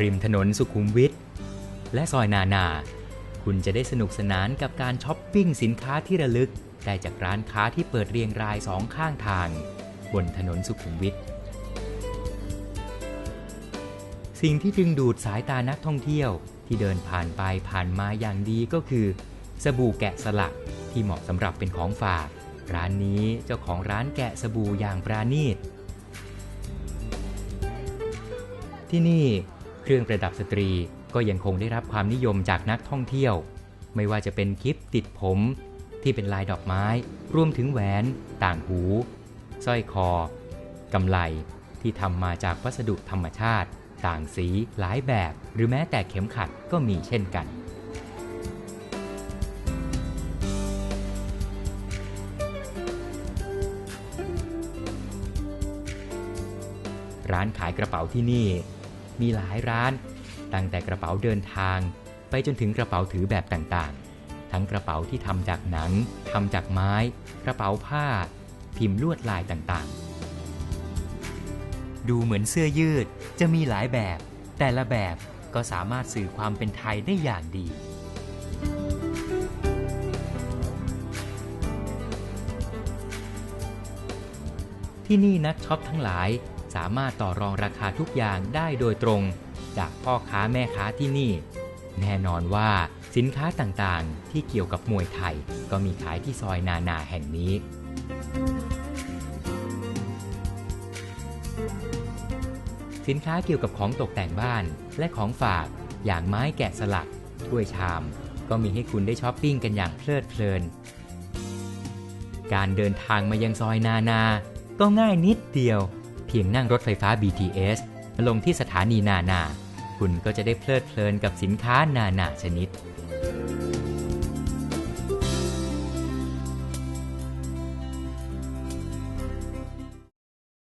ริมถนนสุขุมวิทและซอยนานา คุณจะได้สนุกสนานกับการช้อปปิ้งสินค้าที่ระลึก ได้จากร้านค้าที่เปิดเรียงรายสองข้างทาง บนถนนสุขุมวิทสิ่งที่ดึงดูดสายตานักท่องเที่ยวที่เดินผ่านไปผ่านมาอย่างดีก็คือ สบู่แกะสลักที่เหมาะสำหรับเป็นของฝาก ร้านนี้เจ้าของร้านแกะสบู่อย่างปราณีตที่นี่ เครื่องประดับสตรีก็ยังคงได้รับความนิยมจากนักท่องเที่ยว ไม่ว่าจะเป็นกิฟติดผม ที่เป็นลายดอกไม้ รวมถึงแหวน ต่างหู สร้อยคอกำไลที่ทำมาจากวัสดุธรรมชาติ ต่างสีหลายแบบ หรือแม้แต่เข็มขัดก็มีเช่นกัน ร้านขายกระเป๋าที่นี่ มีหลายร้าน ตั้งแต่กระเป๋าเดินทาง ไปจนถึงกระเป๋าถือแบบต่างๆ ทั้งกระเป๋าที่ทำจากหนังทำจากไม้ กระเป๋าผ้า พิมพ์ลวดลายต่างๆ ดูเหมือนเสื้อยืดจะมีหลายแบบ แต่ละแบบก็สามารถสื่อความเป็นไทยได้อย่างดีที่นี่นักช็อปทั้งหลาย สามารถต่อรองราคาทุกอย่างได้โดยตรง จากพ่อค้าแม่ค้าที่นี่ แน่นอนว่าสินค้าต่างๆ ที่เกี่ยวกับมวยไทย ก็มีขายที่ซอยนานาแห่งนี้ สินค้าเกี่ยวกับของตกแต่งบ้านและของฝาก อย่างไม้แกะสลักถ้วยชาม ก็มีให้คุณได้ช้อปปิ้งกันอย่างเพลิดเพลิน การเดินทางมายังซอยนานา ก็ง่ายนิดเดียว พียงนั่งรถไฟฟ้า BTS ลงที่สถานีนานา คุณก็จะได้เพลิดเพลินกับสินค้านานาชนิด